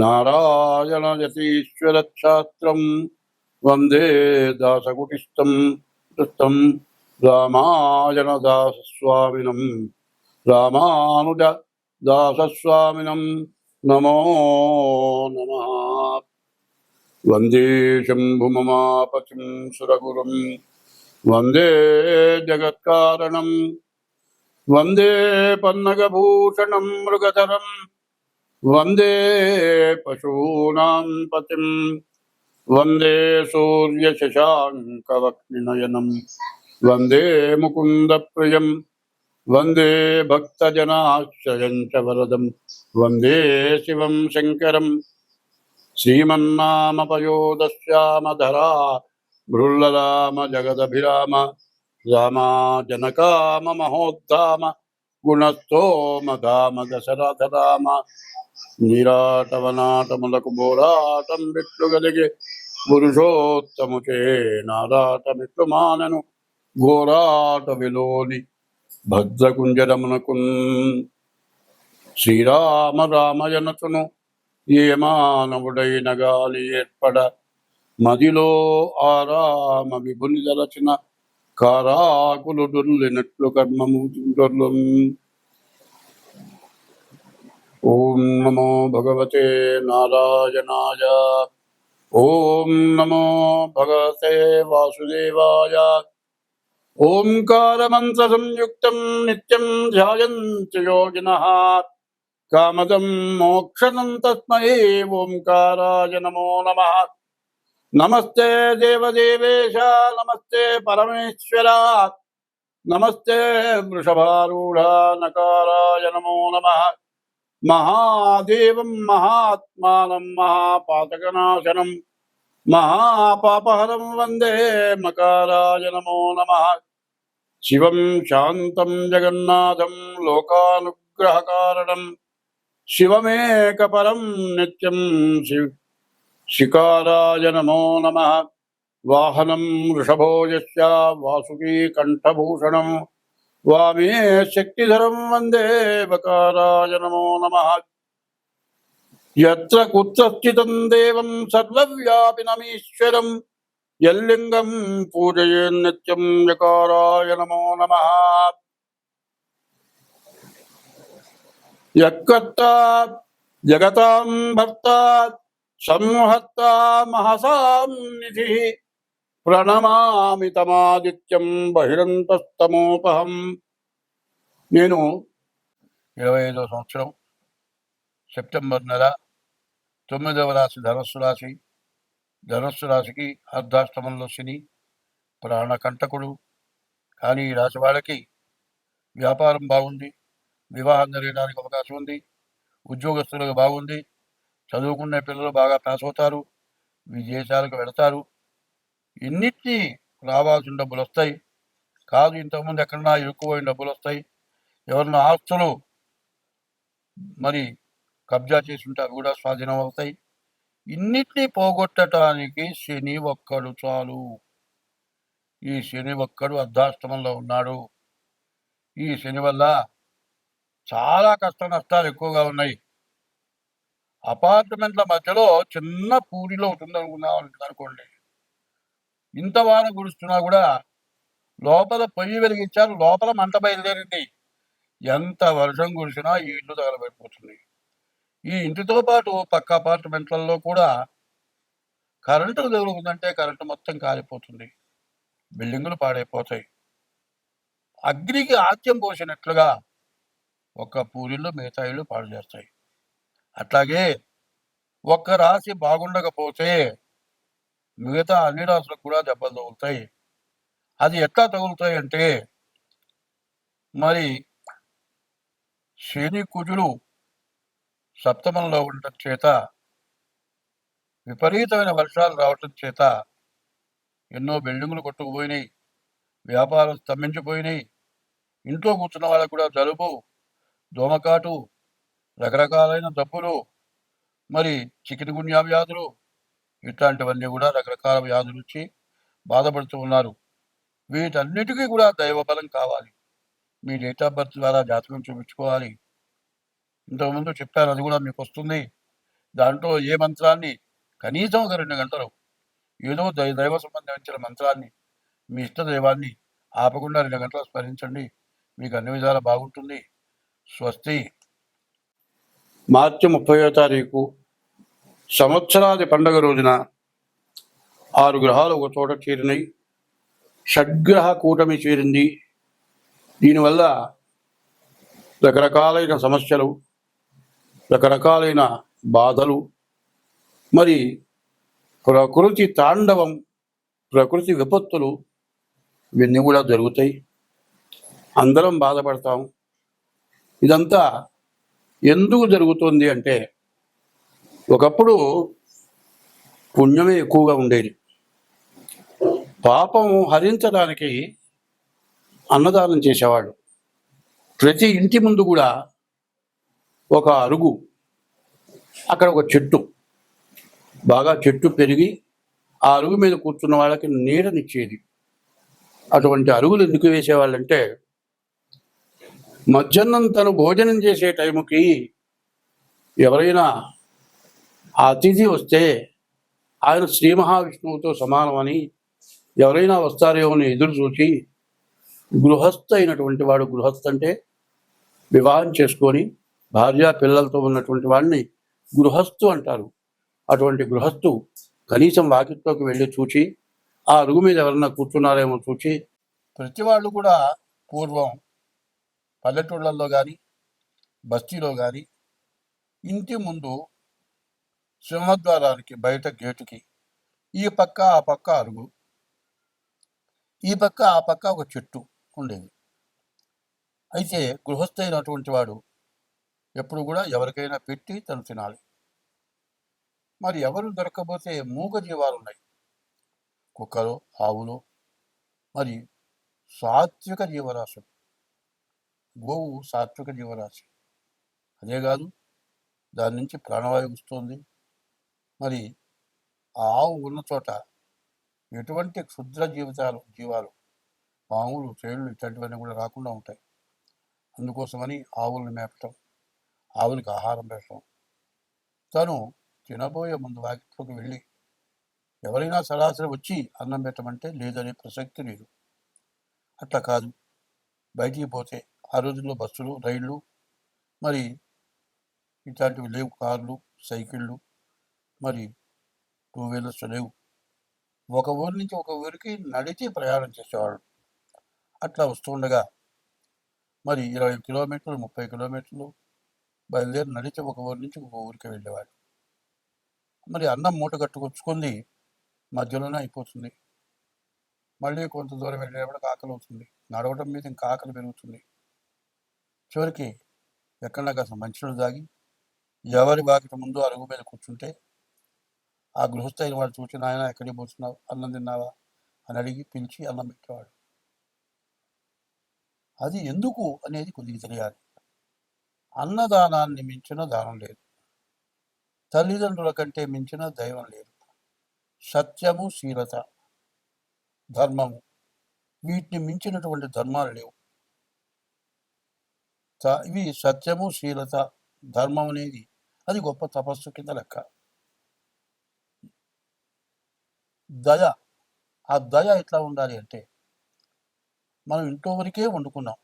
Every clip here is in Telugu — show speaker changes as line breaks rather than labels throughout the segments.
नारायणयतीश्वरच्छात्रं वन्दे दासकुटिस्थं कृतं रामायणदासस्वामिनं रामानुजदासस्वामिनं नमो नमः वन्दे शम्भुममापतिं सुरगुरुं वन्दे जगत्कारणं वन्दे पन्नगभूषणं मृगधरम् वंदे पशूनां पतिं वंदे सूर्यशशाङ्कवक्निनयनं वंदे मुकुन्दप्रियं वंदे भक्तजनाश्रयं च वरदं वंदे शिवं शङ्करं। श्रीमन्नामपयोदश्यामधरा भृल्लराम जगदभिराम रामा जनकाम महोद्धाम दशरथ राम నీరాటవనాటములకు బోరాటం బిట్లు గలిగే పురుషోత్తముచే నారాటమిట్లు మానను ఘోరాట విలోని భద్రకుంజరమునకు శ్రీరామ రామయనతును ఏ మానవుడైన గాలి ఏర్పడ మదిలో ఆరామ విభుని దలచిన కారాకులు దుర్లినట్లు కర్మము దుర్లు ఓం నమో భగవతే నారాయణాయ ఓం నమో భగవతే వాసుదేవాయ ఓంకారమంత్ర సంయుక్తం నిత్యం ధ్యాయంతి యోగినః కామదం మోక్షణం తస్మై ఓంకారాయ నమో నమః నమస్తే దేవదేవేశ నమస్తే పరమేశ్వర నమస్తే వృషభారూఢ నకారాయ నమో నమః మహాదేవం మహాత్మానం మహాపాతకనాశనం మహాపాపహరం వందే మకారాయ నమో నమ. శివం శాంతం జగన్నాథం లోకానుగ్రహకారణం. శివమేకపరం నిత్యం శివ శికారాయ నమో నమ. వాహనం వృషభో వాసుకీ కంఠభూషణం. వామే శక్తిధరం వందే బకారాయ నమో నమ. ఎత్ర కుత్ర స్థితం దేవం సర్వవ్యాపినమీశ్వరం. ఎల్లింగం పూజయేన్నిత్యం యకారాయ నమో నమ. యక్కర్త జగతాం భర్త సంహర్త మహసాం నిధి. ప్రణమామి తమాదిత్యం బహిరంతస్తమోపహం. నేను ఇరవై ఐదో సంవత్సరం సెప్టెంబర్ నెల తొమ్మిదవ రాశి ధనస్సు రాశి. ధనస్సు రాశికి అర్ధాష్టమంలో శని ప్రాణకంటకుడు. కానీ ఈ రాశి వాళ్ళకి వ్యాపారం బాగుంది వివాహం జరగడానికి అవకాశం ఉంది ఉద్యోగస్తులకు బాగుంది చదువుకునే పిల్లలు బాగా పాస్ అవుతారు విదేశాలకు వెళతారు ఇన్నిటినీ రావాల్సిన డబ్బులు వస్తాయి? కాదు ఇంతకుముందు ఎక్కడన్నా ఇరుక్కుపోయిన డబ్బులు వస్తాయి? ఎవరిన ఆస్తులు మరి కబ్జా చేసి ఉంటే అవి కూడా స్వాధీనం అవుతాయి? ఇన్నిటినీ పోగొట్టడానికి శని ఒక్కడు చాలు. ఈ శని ఒక్కడు అర్ధాష్టమంలో ఉన్నాడు. ఈ శని వల్ల చాలా కష్ట నష్టాలు ఎక్కువగా ఉన్నాయి. అపార్ట్మెంట్ల మధ్యలో చిన్న పూరిలో ఉంటుంది అనుకున్నాం అనుకోండి. ఇంత వాన కురుస్తున్నా కూడా లోపల పొయ్యి వెలిగించారు లోపల మంట బయలుదేరింది. ఎంత వర్షం కురిసినా ఈ ఇల్లు తగలబడిపోతుంది. ఈ ఇంటితో పాటు పక్క అపార్ట్మెంట్లలో కూడా కరెంటు తగులుకుందంటే కరెంటు మొత్తం కాలిపోతుంది. బిల్డింగులు పాడైపోతాయి. అగ్నికి ఆత్యం పోసినట్లుగా ఒక పూరిలో మిగతా ఇళ్ళు పాడు చేస్తాయి అట్లాగే ఒక్క రాశి బాగుండకపోతే మిగతా అన్ని రాసులకు కూడా దెబ్బలు తగులుతాయి. అది ఎట్లా తగులుతాయి అంటే మరి శని కుజుడు సప్తమంలో ఉండటం చేత విపరీతమైన వర్షాలు రావటం చేత ఎన్నో బిల్డింగులు కొట్టుకుపోయినాయి వ్యాపారం స్తంభించిపోయినాయి. ఇంట్లో కూర్చున్న వాళ్ళకు కూడా జలుబు దోమకాటు రకరకాలైన జబ్బులు మరి చికెన్ గున్యా వ్యాధులు ఇట్లాంటివన్నీ కూడా రకరకాల వ్యాధులు వచ్చి బాధపడుతూ ఉన్నారు. వీటన్నిటికీ కూడా దైవబలం కావాలి. మీ డేట్ ఆఫ్ బర్త్ ద్వారా జాతకం చూపించుకోవాలి. ఇంతకుముందు చెప్పాను అది కూడా మీకు వస్తుంది. దాంట్లో ఏ మంత్రాన్ని కనీసం ఒక రెండు గంటలు ఏదో దై దైవ సంబంధించిన మంత్రాన్ని మీ ఇష్ట దైవాన్ని ఆపకుండా రెండు గంటలు స్మరించండి. మీకు అన్ని విధాలా బాగుంటుంది. స్వస్తి. మార్చి ముప్పయో తారీఖు సంవత్సరాది పండగ రోజున ఆరు గ్రహాలు ఒక చోట చేరినాయి షడ్గ్రహ కూటమి చేరింది. దీనివల్ల రకరకాలైన సమస్యలు రకరకాలైన బాధలు మరి ప్రకృతి తాండవం ప్రకృతి విపత్తులు ఇవన్నీ కూడా జరుగుతాయి. అందరం బాధపడతాం. ఇదంతా ఎందుకు జరుగుతుంది అంటే ఒకప్పుడు పుణ్యమే ఎక్కువగా ఉండేది. పాపం హరించడానికి అన్నదానం చేసేవాళ్ళు. ప్రతి ఇంటి ముందు కూడా ఒక అరుగు అక్కడ ఒక చెట్టు. బాగా చెట్టు పెరిగి ఆ అరుగు మీద కూర్చున్న వాళ్ళకి నీడనిచ్చేది. అటువంటి అరుగులు ఎందుకు వేసేవాళ్ళంటే మధ్యాహ్నం తను భోజనం చేసే టైంకి ఎవరైనా ఆ అతిథి వస్తే ఆయన శ్రీ మహావిష్ణువుతో సమానమని ఎవరైనా వస్తారేమో అని ఎదురు చూసి గృహస్థ అయినటువంటి వాడు గృహస్థ అంటే వివాహం చేసుకొని భార్య పిల్లలతో ఉన్నటువంటి వాడిని గృహస్థు అంటారు. అటువంటి గృహస్థు కనీసం వాకిట్లోకి వెళ్ళి చూచి ఆ అరుగు మీద ఎవరన్నా కూర్చున్నారేమో చూచి ప్రతి వాళ్ళు కూడా పూర్వం పల్లెటూళ్ళల్లో కానీ బస్తీలో కానీ ఇంటి ముందు సింహద్వారానికి బయట గేటుకి. ఈ పక్క ఆ పక్క అరుగు. ఈ పక్క ఆ పక్క ఒక చెట్టు ఉండేది. అయితే గృహస్థైనటువంటి వాడు ఎప్పుడు కూడా ఎవరికైనా పెట్టి తను తినాలి. మరి ఎవరు దొరకకపోతే మూగ జీవాలు ఉన్నాయి. కుక్కలు ఆవులు మరి సాత్విక జీవరాశులు. గోవు సాత్విక జీవరాశి. అదే కాదు దాని నుంచి ప్రాణవాయువు వస్తుంది. మరి ఆ ఆవు ఉన్న చోట ఎటువంటి క్షుద్ర జీవితాలు జీవాలు పాములు చేళ్ళు ఇట్లాంటివన్నీ కూడా రాకుండా ఉంటాయి. అందుకోసమని ఆవులను మేపటం ఆవులకి ఆహారం పెట్టడం తను తినబోయే ముందు వాకిట్లోకి వెళ్ళి ఎవరైనా సరాసరి వచ్చి అన్నం పెట్టమంటే లేదనే ప్రసక్తి లేదు. అట్లా కాదు. బయటికి పోతే ఆ రోజుల్లో బస్సులు రైళ్ళు మరి ఇట్లాంటివి లేవు. కార్లు సైకిళ్ళు మరి టూ వీలర్స్ లేవు. ఒక ఊరి నుంచి ఒక ఊరికి నడిచి ప్రయాణం చేసేవాళ్ళు. అట్లా వస్తుండగా మరి ఇరవై కిలోమీటర్లు ముప్పై కిలోమీటర్లు బయలుదేరి నడిచి ఒక ఊరి నుంచి ఒక ఊరికి వెళ్ళేవాడు మరి అన్నం మూట కట్టుకొచ్చుకుంది మధ్యలోనే అయిపోతుంది. మళ్ళీ కొంత దూరం వెళ్ళేటప్పుడు ఆకలి అవుతుంది. నడవడం మీద ఇంకా ఆకలి పెరుగుతుంది. చివరికి ఎక్కడ కాస్త మంచినీళ్ళు తాగి ఎవరి బాకిట ముందు అరుగు మీద కూర్చుంటే ఆ గృహస్థైన వాడు చూసి నాయన ఎక్కడికి పోతున్నావు? అన్నం తిన్నావా? అని అడిగి పిలిచి అన్నం పెట్టేవాడు. అది ఎందుకు అనేది కొద్దిగా తెలియాలి. అన్నదానాన్ని మించిన దానం లేదు. తల్లిదండ్రుల కంటే మించిన దైవం లేదు. సత్యము శీలత ధర్మము వీటిని మించినటువంటి ధర్మాలు లేవు. ఇవి సత్యము శీలత ధర్మం అనేది అది గొప్ప తపస్సు కింద లెక్క. దయ ఆ దయ ఎట్లా ఉండాలి అంటే మనం ఇంట్లో వరకే వండుకున్నాం.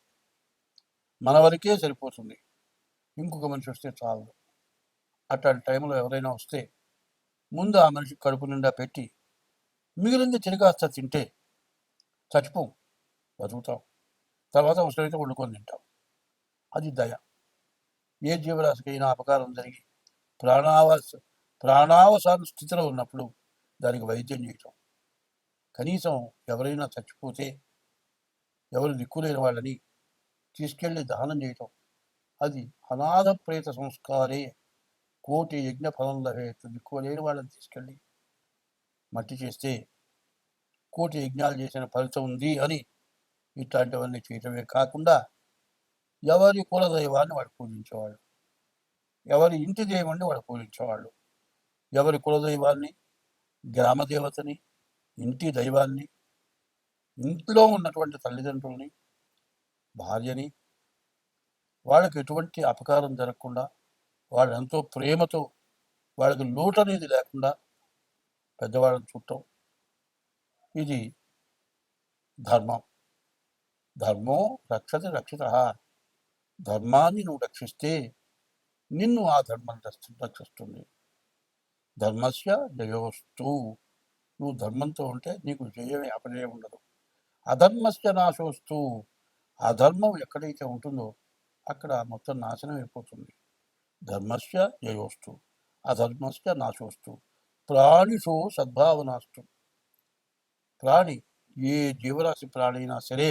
మన వరకే సరిపోతుంది. ఇంకొక మనిషి వస్తే చాలు. అట్లాంటి టైంలో ఎవరైనా వస్తే ముందు ఆ మనిషి కడుపు నిండా పెట్టి మిగిలింది తిరిగాస్త తింటే చచ్చిపోం బతుకుతాం. తర్వాత అవసరమైతే వండుకొని తింటాం. అది దయ. ఏ జీవరాశికైనా అపకారం జరిగి ప్రాణావ ప్రాణావసాన స్థితిలో ఉన్నప్పుడు దానికి వైద్యం చేయటం. కనీసం ఎవరైనా చచ్చిపోతే ఎవరు దిక్కులేని వాళ్ళని తీసుకెళ్ళి దానం చేయటం. అది అనాథ ప్రేత సంస్కారే. కోటి యజ్ఞ ఫలం లభేత్ దిక్కులేని వాళ్ళని తీసుకెళ్ళి మట్టి చేస్తే కోటి యజ్ఞాలు చేసిన ఫలితం ఉంది అని ఇట్లాంటివన్నీ చేయటమే కాకుండా ఎవరి కుల దైవాన్ని వాడు పూజించేవాళ్ళు. ఎవరి ఇంటి దైవాన్ని వాడు పూజించేవాళ్ళు. ఎవరి కులదైవాన్ని గ్రామ దేవతని ఇంటి దైవాన్ని ఇంట్లో ఉన్నటువంటి తల్లిదండ్రుల్ని భార్యని వాళ్ళకి ఎటువంటి అపకారం జరగకుండా వాళ్ళు ఎంతో ప్రేమతో వాళ్ళకి లోటు అనేది లేకుండా పెద్దవాళ్ళని చూడటం ఇది ధర్మం. ధర్మం రక్షతి రక్షిత. ధర్మాన్ని నువ్వు రక్షిస్తే నిన్ను ఆ ధర్మం రక్షిస్తుంది. ధర్మస్య జయోస్తు. నువ్వు ధర్మంతో ఉంటే నీకు జయమే అపజయం ఉండదు. అధర్మస్య నాశోస్తు. అధర్మం ఎక్కడైతే ఉంటుందో అక్కడ మొత్తం నాశనం అయిపోతుంది. ధర్మస్య జయోస్తు. అధర్మస్య నాశోస్తు. ప్రాణిషు సద్భావనాస్తు. ప్రాణి ఏ జీవరాశి ప్రాణి అయినా సరే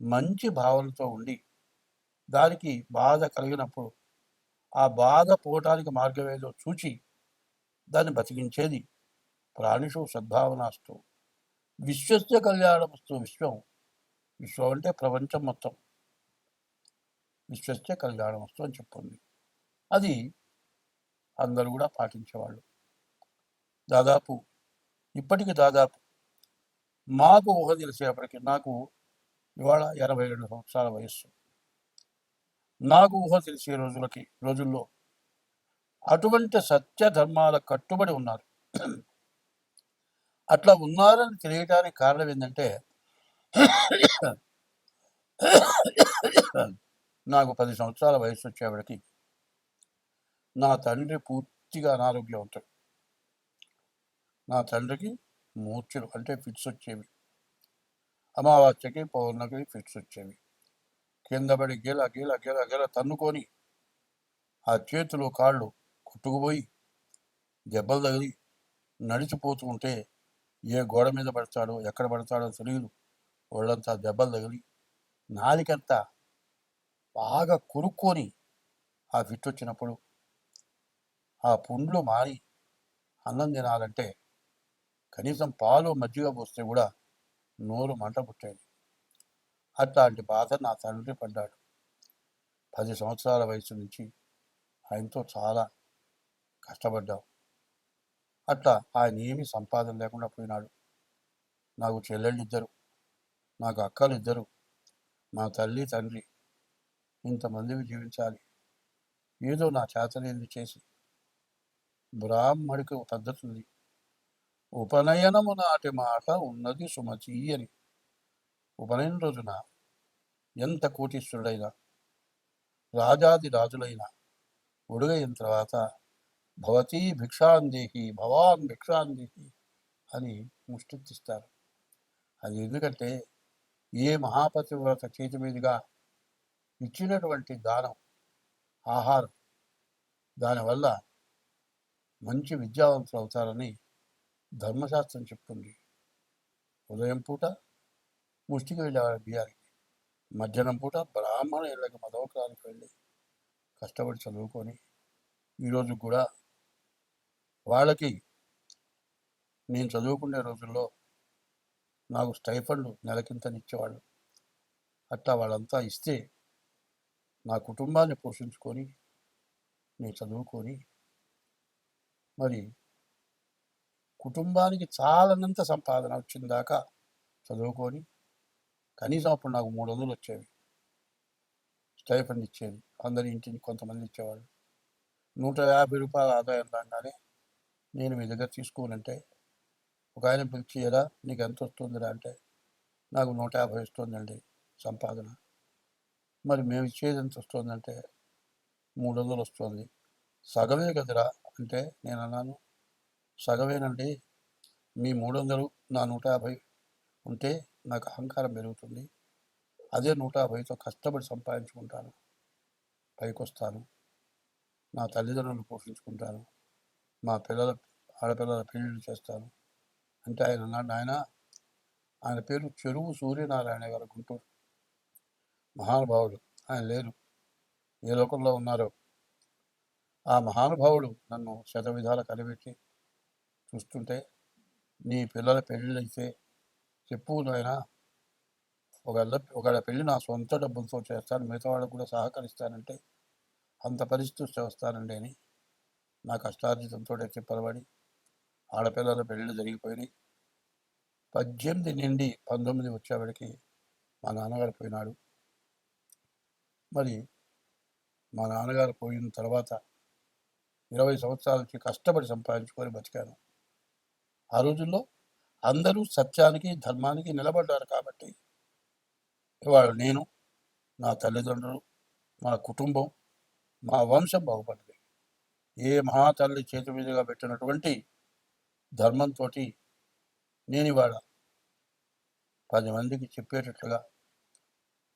మంచి భావనతో ఉండి దానికి బాధ కలిగినప్పుడు ఆ బాధ పోవటానికి మార్గం ఏదో చూచి దాన్ని బతికించేది ప్రాణిషు సద్భావనాస్తు. విశ్వస్య కళ్యాణమస్తు విశ్వం. విశ్వం అంటే ప్రపంచం మొత్తం. విశ్వస్య కళ్యాణమస్తు అని చెప్పింది. అది అందరూ కూడా పాటించేవాళ్ళు. దాదాపు ఇప్పటికి దాదాపు మాకు ఊహ తెలిసేపటికి నాకు ఇవాళ ఎనభై రెండు సంవత్సరాల వయస్సు. నాకు ఊహ తెలిసే రోజులకి రోజుల్లో అటువంటి సత్య ధర్మాల కట్టుబడి ఉన్నారు. అట్లా ఉన్నారని తెలియటానికి కారణం ఏంటంటే నాకు పది సంవత్సరాల వయసు వచ్చేవాడికి నా తండ్రి పూర్తిగా అనారోగ్యవంతుడు నా తండ్రికి మూర్ఛలు అంటే ఫిట్స్ వచ్చేవి. అమావాస్యకి పౌర్ణమికి ఫిట్స్ వచ్చేవి. కింద పడి గీల గీల గీల గీల తన్నుకొని ఆ చేతులు కాళ్ళు కుట్టుకుపోయి దెబ్బలు తగిలి నడిచిపోతూ ఉంటే ఏ గోడ మీద పడతాడో ఎక్కడ పడతాడో తెలియదు ఒళ్ళంతా దెబ్బలు తగిలి నాలికంతా బాగా కొరుక్కొని ఆ ఫిట్ వచ్చినప్పుడు ఆ పుండ్లు మారి అన్నం తినాలంటే కనీసం పాలు మజ్జిగ పోస్తే కూడా నోరు మంట పుట్టేది. అట్లాంటి బాధ నా తండ్రి పడ్డాడు. పది సంవత్సరాల వయసు నుంచి ఆయనతో చాలా కష్టపడ్డాం అట్లా ఆయన ఏమీ సంపాదన లేకుండా పోయినాడు. నాకు చెల్లెళ్ళు ఇద్దరు నాకు అక్కలు ఇద్దరు మా తల్లి తండ్రి. ఇంతమందివి జీవించాలి. ఏదో నా చేతనేది చేసి బ్రాహ్మడికి ఒక పద్ధతి ఉంది. ఉపనయనము నాటి మాట ఉన్నది సుమతి అని. ఉపనయన రోజున ఎంత కోటీశ్వరుడైనా రాజాది రాజులైన ఒడుగైన తర్వాత భవతీ భిక్షాందేహి భవాన్ భిక్షాందేహి అని ముష్టిస్తారు అది ఎందుకంటే ఏ మహాపతివ్రత చేతి మీదుగా ఇచ్చినటువంటి దానం ఆహారం దానివల్ల మంచి విద్యావంతులు అవుతారని ధర్మశాస్త్రం చెప్తుంది. ఉదయం పూట ముష్టికి వెళ్ళేవారు బియ్యానికి మధ్యాహ్నం పూట బ్రాహ్మణ ఇళ్ళకి మదవకాలకు వెళ్ళి కష్టపడి చదువుకొని ఈరోజు కూడా వాళ్ళకి నేను చదువుకునే రోజుల్లో నాకు స్టైఫండ్ నెలకింతనిచ్చేవాళ్ళు. అట్లా వాళ్ళంతా ఇస్తే నా కుటుంబాన్ని పోషించుకొని నేను చదువుకొని మరి కుటుంబానికి చాలనంత సంపాదన వచ్చిన దాకా చదువుకొని కనీసం అప్పుడు నాకు మూడు వందలు వచ్చేవి స్టైఫండ్ ఇచ్చేది అందరి ఇంటిని కొంతమంది ఇచ్చేవాళ్ళు. నూట యాభై రూపాయల ఆదాయం రాగానే నేను మీ దగ్గర తీసుకోనంటే ఒక ఆయన పిలిచి ఎలా నీకు ఎంత వస్తుందిరా అంటే నాకు నూట యాభై వస్తుందండి సంపాదన. మరి మేము ఇచ్చేది ఎంత వస్తుందంటే మూడు వందలు వస్తుంది. సగమే కదరా అంటే నేను అన్నాను. సగమేనండి. మీ మూడు వందలు నా నూట యాభై ఉంటే నాకు అహంకారం పెరుగుతుంది. అదే నూట యాభైతో కష్టపడి సంపాదించుకుంటాను. పైకొస్తాను. నా తల్లిదండ్రులను పోషించుకుంటాను. మా పిల్లల ఆడపిల్లల పెళ్ళిళ్ళు చేస్తాను అంటే ఆయన అన్నాడు ఆయన ఆయన పేరు చెరువు సూర్యనారాయణ గారు గుంటూరు. మహానుభావుడు. ఆయన లేరు. ఏ లోకంలో ఉన్నారో. ఆ మహానుభావుడు నన్ను శతవిధాల కనిపెట్టి చూస్తుంటే నీ పిల్లల పెళ్ళిళ్ళైతే చెప్పు నాయనా. ఒకళ్ళ ఒకళ్ళ పెళ్ళి నా సొంత డబ్బులతో చేస్తాను. మిగతా వాళ్ళకు కూడా సహకరిస్తానంటే అంత పరిస్థితి వస్తానండి అని నా కష్టార్జితంతో తిప్పలబడి ఆడపిల్లల పెళ్ళిళ్ళు జరిగిపోయినాయి. పద్దెనిమిది నుండి పంతొమ్మిది వచ్చేవాడికి మా నాన్నగారు పోయినాడు. మరి మా నాన్నగారు పోయిన తర్వాత ఇరవై సంవత్సరాల నుంచి కష్టపడి సంపాదించుకొని బతికాను. ఆ రోజుల్లో అందరూ సత్యానికి ధర్మానికి నిలబడ్డారు కాబట్టి ఇవాళ నేను నా తల్లిదండ్రులు మా కుటుంబం మా వంశం బాగుపడింది ఏ మహాతల్లి చేతి మీదుగా పెట్టినటువంటి ధర్మంతో నేను ఇవాళ పది మందికి చెప్పేటట్లుగా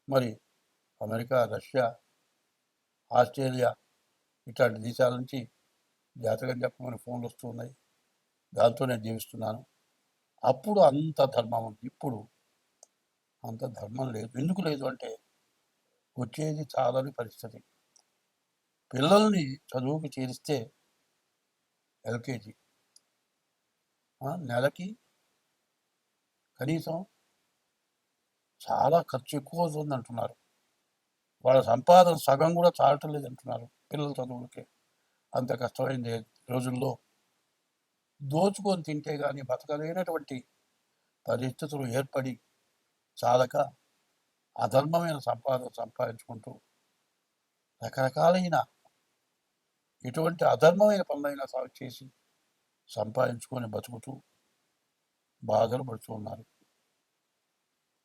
మరి అమెరికా రష్యా ఆస్ట్రేలియా ఇట్లాంటి దేశాల నుంచి జాతకం చెప్పమని ఫోన్లు వస్తున్నాయి దాంతో నేను జీవిస్తున్నాను. అప్పుడు అంత ధర్మం ఉంది. ఇప్పుడు అంత ధర్మం లేదు. ఎందుకు లేదు అంటే వచ్చేది చాలని పరిస్థితి. పిల్లల్ని చదువుకు చేరిస్తే ఎల్కేజీ. నెలకి కనీసం చాలా ఖర్చు ఎక్కువ అవుతుంది అంటున్నారు. వాళ్ళ సంపాదన సగం కూడా చాలటం లేదు అంటున్నారు పిల్లల చదువులకి. అంత కష్టమైంది రోజుల్లో. దోచుకొని తింటే కానీ బతకలేనటువంటి పరిస్థితులు ఏర్పడి చాలక అధర్మమైన సంపాదన సంపాదించుకుంటూ రకరకాలైన ఎటువంటి అధర్మమైన పనులైనా సాగు చేసి సంపాదించుకొని బతుకుతూ బాధలు పడుతూ ఉన్నారు.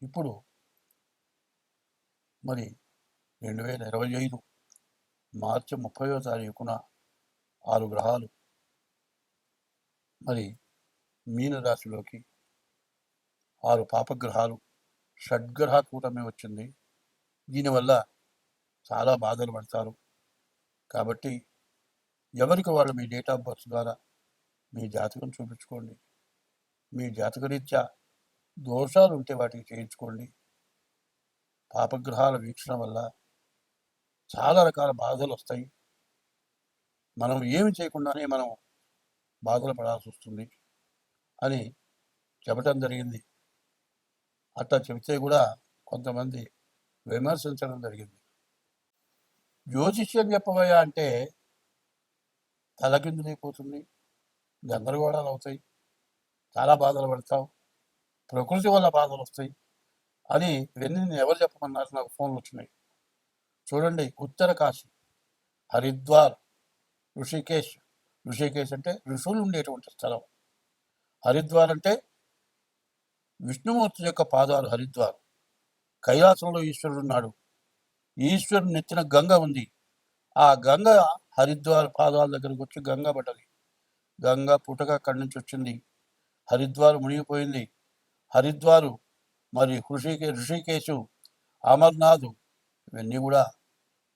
ఇప్పుడు మరి రెండు వేల ఇరవై ఐదు మార్చి ముప్పయో తారీఖున ఆరు గ్రహాలు మరి మీనరాశిలోకి ఆరు పాపగ్రహాలు షడ్గ్రహ కూటమి వచ్చింది. దీనివల్ల చాలా బాధలు పడతారు. కాబట్టి ఎవరికి వాళ్ళు మీ డేట్ ఆఫ్ బర్త్ ద్వారా మీ జాతకం చూపించుకోండి. మీ జాతకరీత్యా దోషాలు ఉంటే వాటికి చేయించుకోండి. పాపగ్రహాల వీక్షణ వల్ల చాలా రకాల బాధలు వస్తాయి. మనం ఏమి చేయకుండానే మనం బాధలు పడాల్సి వస్తుంది అని చెప్పటం జరిగింది. అట్లా చెబితే కూడా కొంతమంది విమర్శించడం జరిగింది. జ్యోతిష్యం చెప్పబోయా అంటే తలకిందులైపోతుంది గందరగోళాలు అవుతాయి చాలా బాధలు పడతావు. ప్రకృతి వల్ల బాధలు వస్తాయి అని ఇవన్నీ నేను ఎవరు చెప్పమన్నారు? నాకు ఫోన్లు వచ్చినాయి చూడండి ఉత్తర కాశీ హరిద్వార్ ఋషికేశ్. ఋషికేశ్ అంటే ఋషులు ఉండేటువంటి స్థలం. హరిద్వార్ అంటే విష్ణుమూర్తి యొక్క పాదాలు హరిద్వార్. కైలాసంలో ఈశ్వరుడు ఉన్నాడు ఈశ్వరుడు నెత్తిన గంగ ఉంది. ఆ గంగ హరిద్వార్ పాదాల దగ్గరకు వచ్చి గంగ పడ్డది. గంగ పుటక అక్కడి నుంచి వచ్చింది. హరిద్వార్ మునిగిపోయింది. హరిద్వారు మరి హృషికే ఋషికేశు అమర్నాథ్ ఇవన్నీ కూడా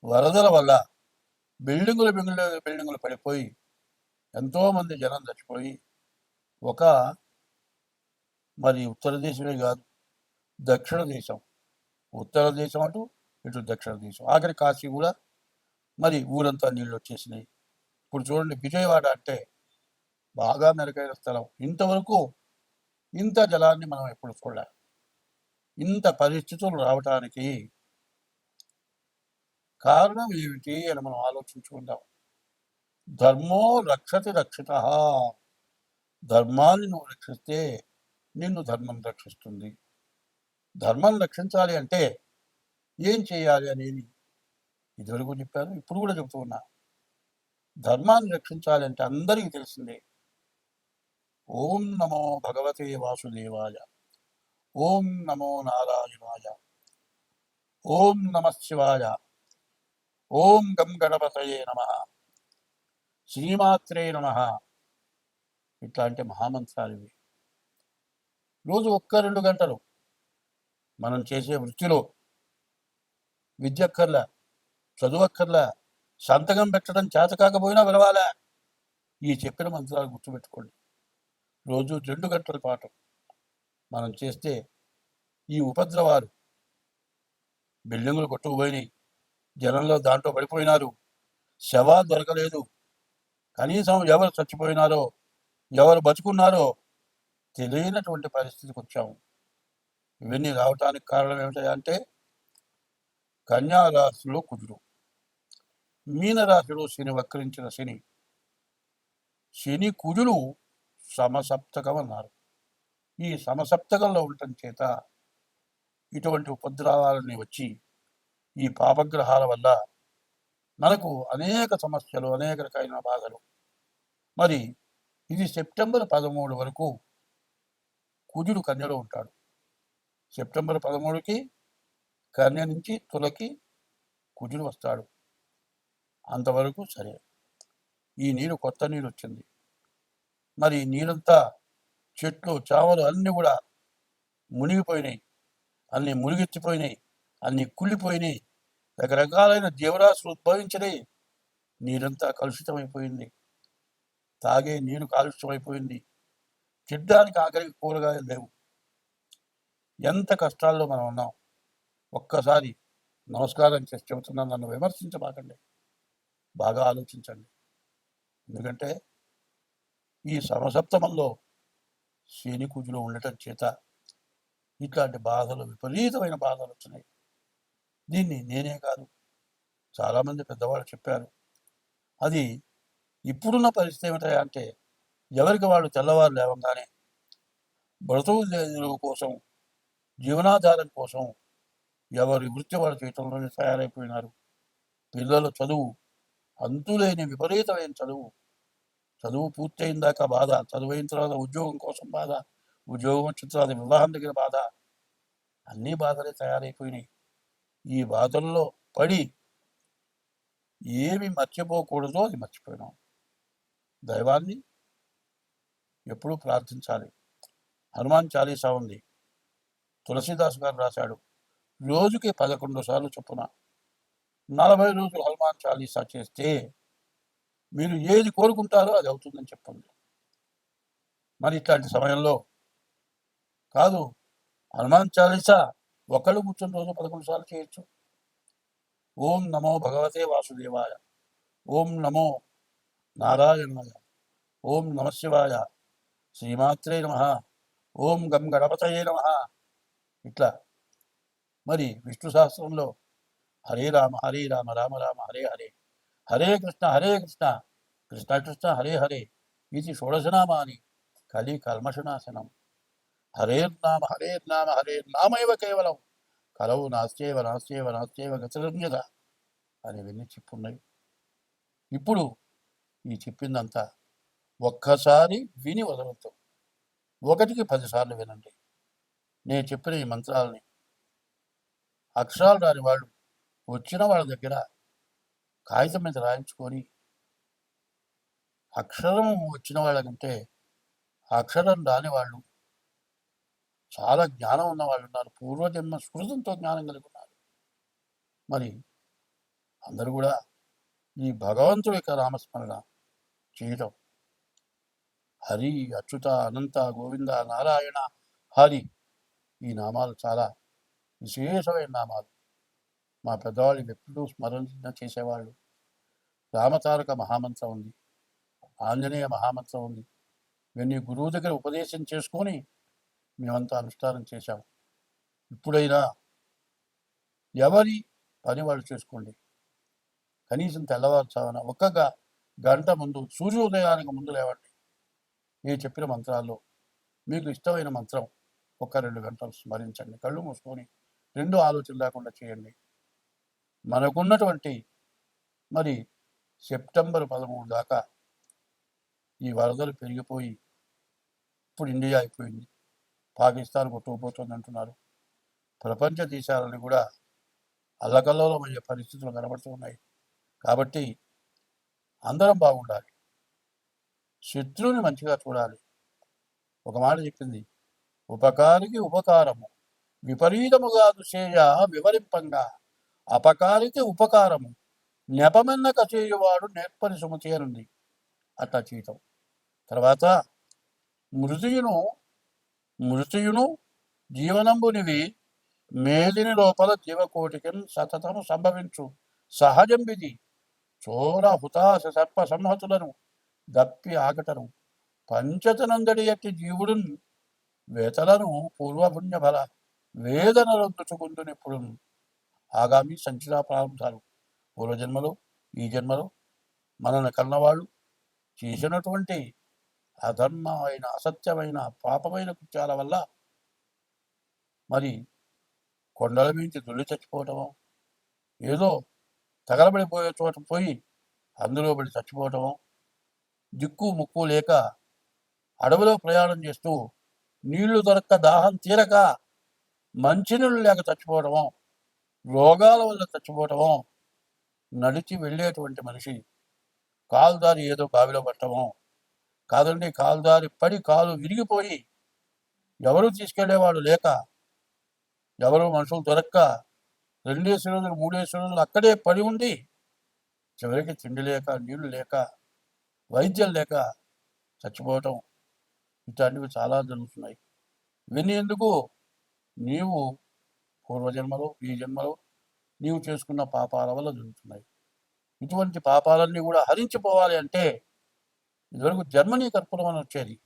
వరదల వల్ల బిల్డింగులు బిల్డింగులు బిల్డింగులు పడిపోయి ఎంతోమంది జనం చచ్చిపోయి ఒక మరి ఉత్తర దేశమే కాదు దక్షిణ దేశం. ఉత్తర దేశం అటు ఇటు దక్షిణ దేశం. ఆఖరి కాశీ కూడా మరి ఊరంతా నీళ్ళు వచ్చేసినాయి. ఇప్పుడు చూడండి విజయవాడ అంటే బాగా మెరుగైన స్థలం. ఇంతవరకు ఇంత జలాన్ని మనం ఎప్పుడు చూడలే ఇంత పరిస్థితులు రావటానికి కారణం ఏమిటి అని మనం ఆలోచించుకుందాం ధర్మో రక్షతి రక్షిత. ధర్మాన్ని నువ్వు రక్షిస్తే నిన్ను ధర్మం రక్షిస్తుంది. ధర్మం రక్షించాలి అంటే ఏం చేయాలి అనేది ఇదివరకు చెప్పాను ఇప్పుడు కూడా చెబుతూ ఉన్నా. ధర్మాన్ని రక్షించాలంటే అందరికీ తెలిసిందే. ఓం నమో భగవతే వాసుదేవాయ. ఓం నమో నారాయణాయ. ఓం నమ శివాయ. ఓం గం గణపతయే నమ. శ్రీమాత్రే నమ. ఇట్లాంటి మహామంత్రాలు ఇవి రోజు ఒక్క రెండు గంటలు మనం చేసే వృత్తిలో విద్యక్కర్లా చదువక్కర్లా. సంతకం పెట్టడం చేత కాకపోయినా విలవాలా ఈ చెప్పిన మంత్రాలు గుర్తుపెట్టుకోండి. రోజు రెండు గంటల పాటు మనం చేస్తే ఈ ఉపద్రవాలు బిల్డింగులు కొట్టుకుపోయినాయి. జనంలో దాంట్లో పడిపోయినారు. శవాలు దొరకలేదు. కనీసం ఎవరు చచ్చిపోయినారో ఎవరు బతుకున్నారో తెలియనటువంటి పరిస్థితికి వచ్చాము. ఇవన్నీ రావటానికి కారణం ఏమిటంటే కన్యా రాశిలో మీనరాశిలో శని వక్రించిన శని శని కుజులు సమసప్తకం అన్నారు ఈ సమసప్తకంలో ఉండటం చేత ఇటువంటి ఉపద్రవాలని వచ్చి ఈ పాపగ్రహాల వల్ల మనకు అనేక సమస్యలు అనేక రకమైన బాధలు. మరి ఇది సెప్టెంబర్ పదమూడు వరకు కుజుడు కన్యలో ఉంటాడు. సెప్టెంబర్ పదమూడుకి కన్య నుంచి తులకి కుజుడు వస్తాడు. అంతవరకు సరే. ఈ నీరు కొత్త నీరు వచ్చింది మరి నీరంతా చెట్లు చావలు అన్నీ కూడా మునిగిపోయినాయి. అన్ని మునిగెత్తిపోయినాయి. అన్ని కుళ్ళిపోయినాయి. రకరకాలైన జీవరాశులు ఉద్భవించినాయి నీరంతా కలుషితమైపోయింది. తాగే నీరు కాలుష్యమైపోయింది. తినడానికి ఆఖరికి కూరగాయలు లేవు. ఎంత కష్టాల్లో మనం ఉన్నాం. ఒక్కసారి నమస్కారం చేసి చెబుతున్నాను. నన్ను విమర్శించబాకండి. బాగా ఆలోచించండి. ఎందుకంటే ఈ సమసప్తమంలో శని కూజులో ఉండటం చేత ఇట్లాంటి బాధలు విపరీతమైన బాధలు వచ్చినాయి. దీన్ని నేనే కాదు చాలామంది పెద్దవాళ్ళు చెప్పారు. అది ఇప్పుడున్న పరిస్థితి ఏమిటా అంటే ఎవరికి వాళ్ళు తెల్లవారు లేవగానే బ్రతుకు కోసం జీవనాధారం కోసం ఎవరి వృత్తి వాళ్ళ చేయటంలోనే తయారైపోయినారు. పిల్లల చదువు అంతులేని విపరీతమైన చదువు. చదువు పూర్తయిన దాకా బాధ చదువు అయిన తర్వాత ఉద్యోగం కోసం బాధ ఉద్యోగం వచ్చిన తర్వాత వివాహం దగ్గర బాధ అన్ని బాధలే తయారైపోయినాయి. ఈ బాధల్లో పడి ఏమి మర్చిపోకూడదో అది మర్చిపోయినాం. దైవాన్ని ఎప్పుడూ ప్రార్థించాలి. హనుమాన్ చాలీసా ఉంది. తులసీదాస్ గారు రాశాడు రోజుకి పదకొండు సార్లు చొప్పున నలభై రోజులు హనుమాన్ చాలీసా చేస్తే మీరు ఏది కోరుకుంటారో అది అవుతుందని చెప్పండి. మరి ఇట్లాంటి సమయంలో కాదు హనుమాన్ చాలీసా ఒకళ్ళు కూర్చొని రోజు పదకొండు సార్లు చేయొచ్చు. ఓం నమో భగవతే వాసుదేవాయ ఓం నమో నారాయణాయ ఓం నమశివాయ శ్రీమాత్రే నమ ఓం గం గణపతయే నమ. ఇట్లా. మరి విష్ణు సహస్రంలో హరే రామ హరే రామ రామ రామ హరే హరే. హరే కృష్ణ హరే కృష్ణ. కృష్ణ కృష్ణ హరే హరే. ఇది షోడశనామాని. కలి కల్మషనాశనం. హరేర్నామ హరేర్నామ హరేర్నామైవ కేవలం. కలవు నాస్యేవ నాస్యేవ నాస్యేవ గతగమ్యత విన్ని చెప్పున్నాయి. ఇప్పుడు ఈ చెప్పిందంతా ఒక్కసారి విని వదలవద్దు ఒకటికి పదిసార్లు వినండి. నేను చెప్పిన ఈ మంత్రాలని. అక్షరాలు రాని వాళ్ళు వచ్చిన వాళ్ళ దగ్గర కాగితం మీద రాయించుకొని అక్షరం వచ్చిన వాళ్ళకంటే అక్షరం రాని వాళ్ళు చాలా జ్ఞానం ఉన్న వాళ్ళు ఉన్నారు. పూర్వజన్మ స్మృతంతో జ్ఞానం కలిగి ఉన్నారు. మరి అందరూ కూడా ఈ భగవంతుడి యొక్క నామస్మరణ చేయటం. హరి అచ్యుత అనంత గోవింద నారాయణ హరి ఈ నామాలు చాలా విశేషమైన నామాలు. మా పెద్దవాళ్ళు ఎప్పుడూ స్మరణ చేసేవాళ్ళు. రామతారక మహామంత్రం ఉంది. ఆంజనేయ మహామంత్రం ఉంది. ఇవన్నీ గురువు దగ్గర ఉపదేశం చేసుకొని మేమంతా అనుష్ఠానం చేశాం. ఇప్పుడైనా ఎవరి పని వాళ్ళు చేసుకోండి. కనీసం తెల్లవారుచావన ఒక్క గంట ముందు సూర్యోదయానికి ముందు లేవండి. నేను చెప్పిన మంత్రాల్లో మీకు ఇష్టమైన మంత్రం ఒక రెండు గంటలు స్మరించండి. కళ్ళు మూసుకొని రెండు ఆలోచన లేకుండా చేయండి. మనకున్నటువంటి మరి సెప్టెంబర్ పదమూడు దాకా ఈ వరదలు పెరిగిపోయి ఇప్పుడు ఇండియా అయిపోయింది. పాకిస్తాన్ కొట్టుకుపోతుంది అంటున్నారు. ప్రపంచ దేశాలని కూడా అల్లకల్లోలమయ్యే పరిస్థితులు కనబడుతున్నాయి కాబట్టి అందరం బాగుండాలి. శత్రువుని మంచిగా చూడాలి. ఒక మాట చెప్పింది. ఉపకారికి ఉపకారము. విపరీతముగా దుసేయ వివరింపంగా అపకారికి ఉపకారము. నెపమెన్నక చేయువాడు నేర్పని సుమచేరండి అనుంది అట్లా చేయటం. తర్వాత మృతియును మృతియును జీవనంబునివి మేదిని లోపల జీవకోటికి సతతము సంభవించు. సహజం విధి చోర హుతాశ సర్ప సంహతులను దప్పి ఆగటను. పంచతనందడి యొక్క జీవుడున్ వేతలను పూర్వపుణ్య బల వేదనలొద్దుచుకుందునెప్పుడు ఆగామి సంచితా ప్రారంభాలు. పూర్వజన్మలో ఈ జన్మలో మనల్ని కన్నవాళ్ళు చేసినటువంటి అధర్మమైన అసత్యమైన పాపమైన కృత్యాల వల్ల మరి కొండల మించి దుల్లి చచ్చిపోవటము ఏదో తగలబడిపోయే చోట పోయి అందులో పడి చచ్చిపోవటము దిక్కు ముక్కు లేక అడవిలో ప్రయాణం చేస్తూ నీళ్ళు దొరక్క దాహం తీరక మంచినీళ్ళు లేక చచ్చిపోవటము రోగాల వల్ల చచ్చిపోవటమో నడిచి వెళ్ళేటువంటి మనిషి కాలుదారి ఏదో బావిలో పట్టము కాదండి కాలుదారి పడి కాలు విరిగిపోయి ఎవరు తీసుకెళ్ళేవాడు లేక ఎవరు మనుషులు దొరక్క రెండేసి రోజులు మూడేసి రోజులు అక్కడే పడి ఉండి చివరికి తిండి లేక నీళ్ళు లేక వైద్యం లేక చచ్చిపోవటం ఇట్లాంటివి చాలా జరుగుతున్నాయి. విని ఎందుకు? నీవు పూర్వజన్మలో ఈ జన్మలో నీవు చేసుకున్న పాపాల వల్ల జరుగుతున్నాయి. ఇటువంటి పాపాలన్నీ కూడా హరించిపోవాలి అంటే ఇదివరకు జర్మనీ కర్పూరం అని వచ్చేది.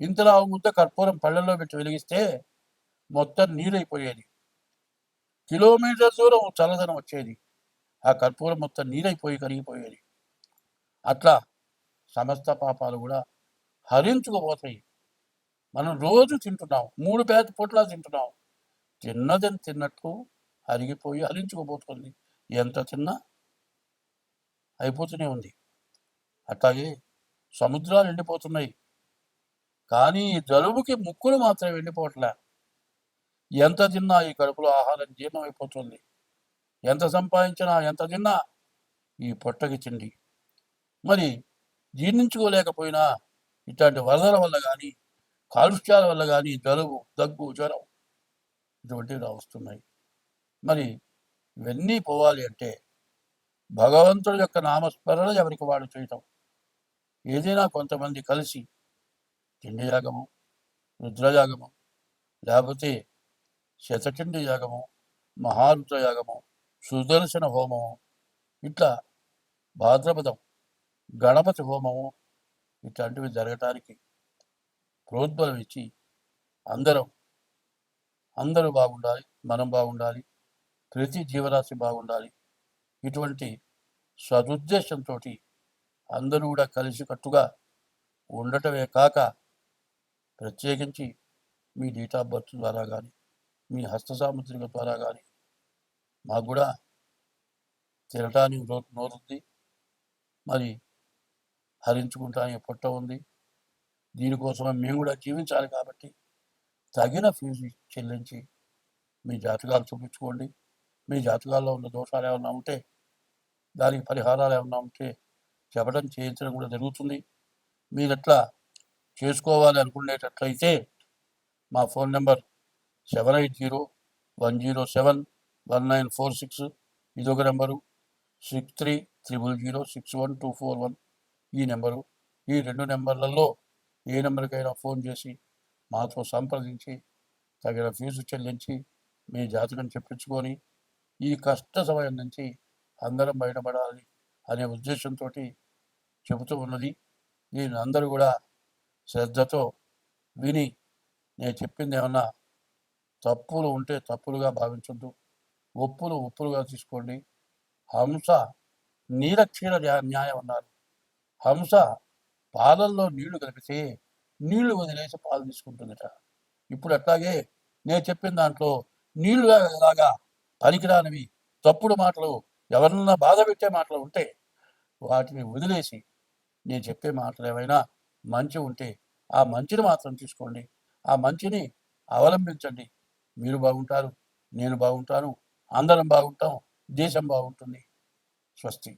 ఇంతలా ముద్ద కర్పూరం పళ్ళల్లో పెట్టి వెలిగిస్తే మొత్తం నీరైపోయేది. కిలోమీటర్ దూరం చల్లదనం వచ్చేది. ఆ కర్పూరం మొత్తం నీరైపోయి కరిగిపోయేది. అట్లా సమస్త పాపాలు కూడా హరించుకుపోతాయి. మనం రోజు తింటున్నాం. మూడు పేద పొట్లా తింటున్నాం. తిన్నదని తిన్నట్టు అరిగిపోయి హరించుకుపోతుంది ఎంత తిన్నా అయిపోతూనే ఉంది. అట్లాగే సముద్రాలు ఎండిపోతున్నాయి. కానీ ఈ జలుబుకి ముక్కులు మాత్రం ఎండిపోవట్లే. ఎంత తిన్నా ఈ కడుపులో ఆహారం జీర్ణం అయిపోతుంది ఎంత సంపాదించినా ఎంత తిన్నా ఈ పొట్టకి తిండి. మరి జీర్ణించుకోలేకపోయినా ఇట్లాంటి వరదల వల్ల కానీ కాలుష్యాల వల్ల కానీ జలుబు దగ్గు జ్వరం ఇటువంటివి వస్తున్నాయి. మరి ఇవన్నీ పోవాలి అంటే భగవంతుడి యొక్క నామస్మరణ ఎవరికి వాడు చేయటం? ఏదైనా కొంతమంది కలిసి తిండి యాగము రుద్రయాగము లేకపోతే శతచండి యాగము మహారుద్ర యాగము సుదర్శన హోమము ఇట్లా భాద్రపదం గణపతి హోమము ఇట్లాంటివి జరగటానికి ప్రోద్బలం ఇచ్చి అందరం అందరూ బాగుండాలి మనం బాగుండాలి ప్రతి జీవరాశి బాగుండాలి ఇటువంటి సదుద్దేశంతో అందరూ కూడా కలిసికట్టుగా ఉండటమే కాక ప్రత్యేకించి మీ డేట్ ఆఫ్ బర్త్ ద్వారా కానీ మీ హస్త సాముద్రిక ద్వారా కానీ మాకు కూడా తినటానికి నోరు నోరుంది. మరి హరించుకుంటానికి పొట్ట ఉంది. దీనికోసమే మేము కూడా జీవించాలి కాబట్టి తగిన ఫీజు చెల్లించి మీ జాతకాలు చూపించుకోండి. మీ జాతకాల్లో ఉన్న దోషాలు ఏమైనా ఉంటే దానికి పరిహారాలు ఏమైనా ఉంటే చెప్పడం చేయించడం కూడా జరుగుతుంది. మీరు ఎట్లా చేసుకోవాలి అనుకునేటట్లయితే మా phone number seven eight zero one zero seven one nine four six ఇదొక number. Six three triple zero six one two four one ఈ నెంబరు. ఈ రెండు నెంబర్లలో ఏ నెంబర్కైనా ఫోన్ చేసి మాతో సంప్రదించి తగిన ఫీజు చెల్లించి మీ జాతకం చెప్పించుకొని ఈ కష్ట సమయం నుంచి అందరం బయటపడాలి అనే ఉద్దేశంతో చెబుతూ ఉన్నది. దీని అందరూ కూడా శ్రద్ధతో విని నేను చెప్పింది ఏమన్నా తప్పులు ఉంటే తప్పులుగా భావించొద్దు. ఒప్పులు ఒప్పులుగా తీసుకోండి. హంస నీలక్షీర న్యాయం అన్నారు. హంస పాలల్లో నీళ్ళు కలిపితే నీళ్ళు వదిలేసి పాలు తీసుకుంటుందట. ఇప్పుడు అట్లాగే నేను చెప్పిన దాంట్లో నీళ్ళు లాగా పనికిరానివి తప్పుడు మాటలు ఎవరన్నా బాధ పెట్టే మాటలు ఉంటే వాటిని వదిలేసి నేను చెప్పే మాటలు ఏమైనా మంచి ఉంటే ఆ మంచిని మాత్రం తీసుకోండి. ఆ మంచిని అవలంబించండి. మీరు బాగుంటారు నేను బాగుంటాను అందరం బాగుంటాం దేశం బాగుంటుంది. స్వస్తి.